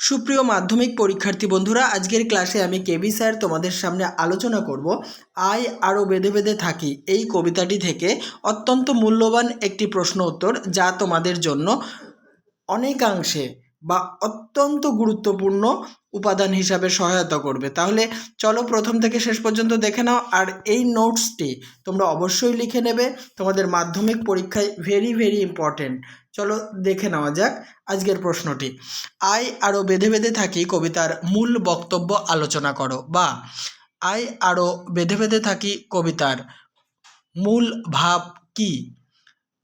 সুপ্রিয় মাধ্যমিক পরীক্ষার্থী বন্ধুরা, আজকের ক্লাসে আমি কেবি স্যার তোমাদের সামনে আলোচনা করব। আয় আরও বেঁধে বেঁধে থাকি এই কবিতাটি থেকে অত্যন্ত মূল্যবান একটি প্রশ্ন উত্তর যা তোমাদের জন্য অনেকাংশে বা অত্যন্ত গুরুত্বপূর্ণ উপাদান হিসাবে সহায়তা করবে। তাহলে চলো প্রথম থেকে শেষ পর্যন্ত দেখে নাও। আর এই নোটসটি তোমরা অবশ্যই লিখে নেবে। তোমাদের মাধ্যমিক পরীক্ষায় ভেরি ভেরি ইম্পর্টেন্ট চলো দেখে নেওয়া যাক আজকের প্রশ্নটি। আয় আরও বেঁধে বেঁধে থাকি কবিতার মূল বক্তব্য আলোচনা করো বা আয় আরও বেঁধে বেঁধে থাকি কবিতার মূল ভাব কি?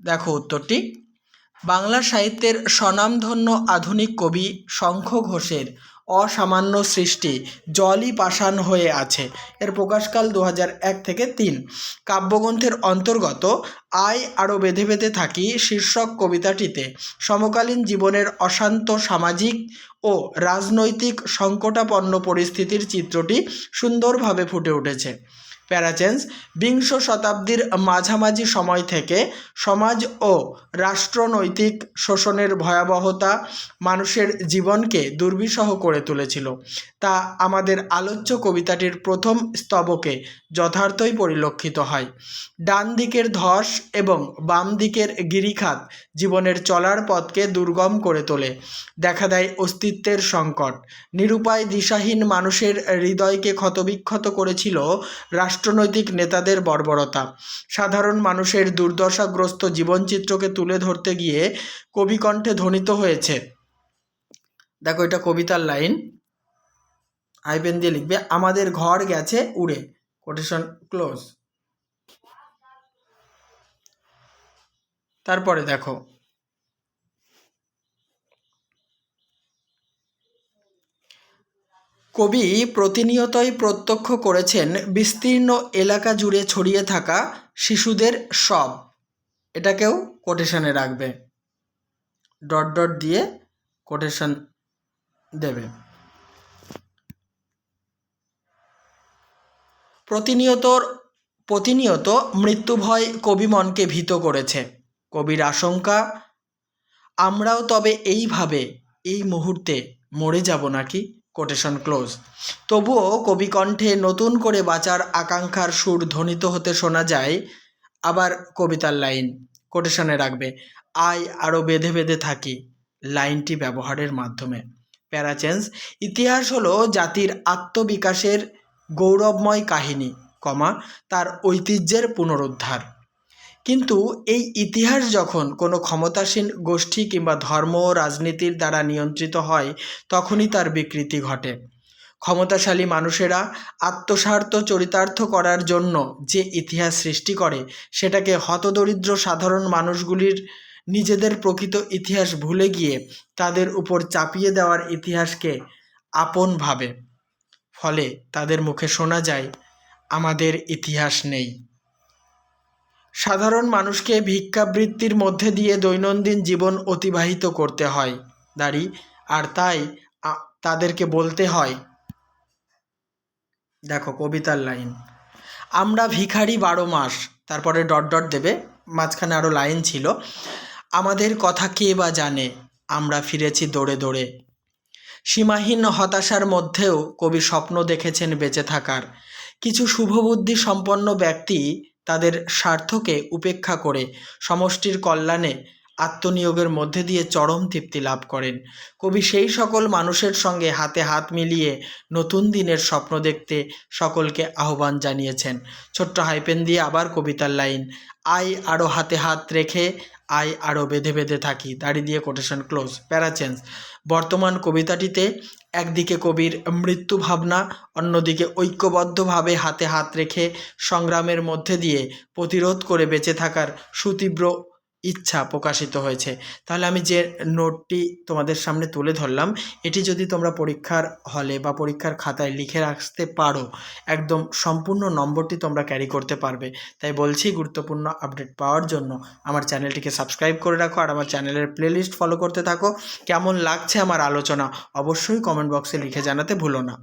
দেখো উত্তরটি। বাংলা সাহিত্যের স্বনামধন্য আধুনিক কবি শঙ্খ ঘোষের অসামান্য সৃষ্টি জলই পাষাণ হয়ে আছে। এর প্রকাশকাল দু এক থেকে তিন। কাব্যগ্রন্থের অন্তর্গত আয় আরও বেঁধে বেঁধে থাকি শীর্ষক কবিতাটিতে। সমকালীন জীবনের অশান্ত সামাজিক ও রাজনৈতিক সংকটাপন্ন পরিস্থিতির চিত্রটি সুন্দরভাবে ফুটে উঠেছে। প্যারাচেন্স বিংশ শতাব্দীর মাঝামাঝি সময় থেকে সমাজ ও রাষ্ট্রনৈতিক শোষণের ভয়াবহতা মানুষের জীবনকে দুর্বিষহ করে তুলেছিল। তা আমাদের আলোচ্য কবিতাটির প্রথম স্তবকে যথার্থই পরিলক্ষিত হয়। ডান দিকের ধস এবং বাম দিকের গিরিখাত জীবনের চলার পথকে দুর্গম করে তোলে। দেখা দেয় অস্তিত্বের সংকট। নিরুপায় দিশাহীন মানুষের হৃদয়কে ক্ষতবিক্ষত করেছিল রাষ্ট্রনৈতিক নেতাদের বর্বরতা। সাধারণ মানুষের দুর্দশাগ্রস্ত জীবনচিত্রকে তুলে ধরতে গিয়ে কবিকণ্ঠে ধ্বনিত হয়েছে। দেখো এটা কবিতার লাইন। আইবেন দিয়ে লিখবে, আমাদের ঘর গেছে উড়ে। কোটেশন ক্লোজ তারপরে দেখো কবি প্রতিনিয়তই প্রত্যক্ষ করেছেন বিস্তীর্ণ এলাকা জুড়ে ছড়িয়ে থাকা শিশুদের সব। এটাকেও কোটেশনে রাখবে। ডট ডট দিয়ে কোটেশন দেবে। প্রতিনিয়ত প্রতিনিয়ত মৃত্যুভয় কবি মনকে ভীত করেছে। কবির আশঙ্কা, আমরাও তবে এইভাবে, এই মুহূর্তে মরে যাব নাকি? কোটেশন ক্লোজ তবুও কবিকণ্ঠে নতুন করে বাঁচার আকাঙ্ক্ষার সুর ধ্বনিত হতে শোনা যায়। আবার কবিতার লাইন কোটেশনে রাখবে আয় আরও বেঁধে বেঁধে থাকি লাইনটি ব্যবহারের মাধ্যমে। প্যারাচেন্স ইতিহাস হলো জাতির আত্মবিকাশের গৌরবময় কাহিনী, কমা, তার ঐতিহ্যের পুনরুদ্ধার। কিন্তু এই ইতিহাস যখন কোনো ক্ষমতাসীন গোষ্ঠী কিংবা ধর্ম ও রাজনীতির দ্বারা নিয়ন্ত্রিত হয়, তখনই তার বিকৃতি ঘটে। ক্ষমতাশালী মানুষেরা আত্মস্বার্থ চরিতার্থ করার জন্য যে ইতিহাস সৃষ্টি করে, সেটাকে হতদরিদ্র সাধারণ মানুষগুলির নিজেদের প্রকৃত ইতিহাস ভুলে গিয়ে তাদের উপর চাপিয়ে দেওয়ার ইতিহাসকে আপন ভাবে। ফলে তাদের মুখে শোনা যায়, আমাদের ইতিহাস নেই। সাধারণ মানুষকে ভিক্ষাবৃত্তির মধ্যে দিয়ে দৈনন্দিন জীবন অতিবাহিত করতে হয়, দাঁড়ি। আর তাই তাদেরকে বলতে হয়, দেখো কবিতার লাইন, আমরা ভিখারি বারো মাস। তারপরে ডট ডট দেবে, মাঝখানে আরও লাইন ছিল, আমাদের কথা কে বা জানে, আমরা ফিরেছি দৌড়ে দৌড়ে। সীমাহীন হতাশার মধ্যেও কবি স্বপ্ন দেখেছেন বেঁচে থাকার। কিছু শুভবুদ্ধি সম্পন্ন ব্যক্তি তাদের স্বার্থকে উপেক্ষা করে সমষ্টির কল্যাণে আত্মনিয়োগের মধ্যে দিয়ে চরম তৃপ্তি লাভ করেন। কবি সেই সকল মানুষের সঙ্গে হাতে হাত মিলিয়ে নতুন দিনের স্বপ্ন দেখতে সকলকে আহ্বান জানিয়েছেন। ছোট্ট হাইপেন দিয়ে আবার কবিতার লাইন, আয় আরও হাতে হাত রেখে, আয় আরও বেঁধে বেঁধে থাকি। দাড়ি দিয়ে কোটেশন ক্লোজ প্যারাচেন্স বর্তমান কবিতাটিতে একদিকে কবির মৃত্যু ভাবনা, অন্যদিকে ঐক্যবদ্ধভাবে হাতে হাত রেখে সংগ্রামের মধ্যে দিয়ে প্রতিরোধ করে বেঁচে থাকার সুতীব্র ইচ্ছা প্রকাশিত হয়েছে। তাহলে আমি যে নোটটি তোমাদের সামনে তুলে ধরলাম, এটি যদি তোমরা পরীক্ষার হলে বা পরীক্ষার খাতায় লিখে রাখতে পারো, একদম সম্পূর্ণ নম্বরটি তোমরা ক্যারি করতে পারবে। তাই বলছি গুরুত্বপূর্ণ আপডেট পাওয়ার জন্য আমার চ্যানেলটিকে সাবস্ক্রাইব করে রাখো আর আমার চ্যানেলের প্লেলিস্ট ফলো করতে থাকো। কেমন লাগছে আমার আলোচনা অবশ্যই কমেন্ট বক্সে লিখে জানাতে ভুলো না।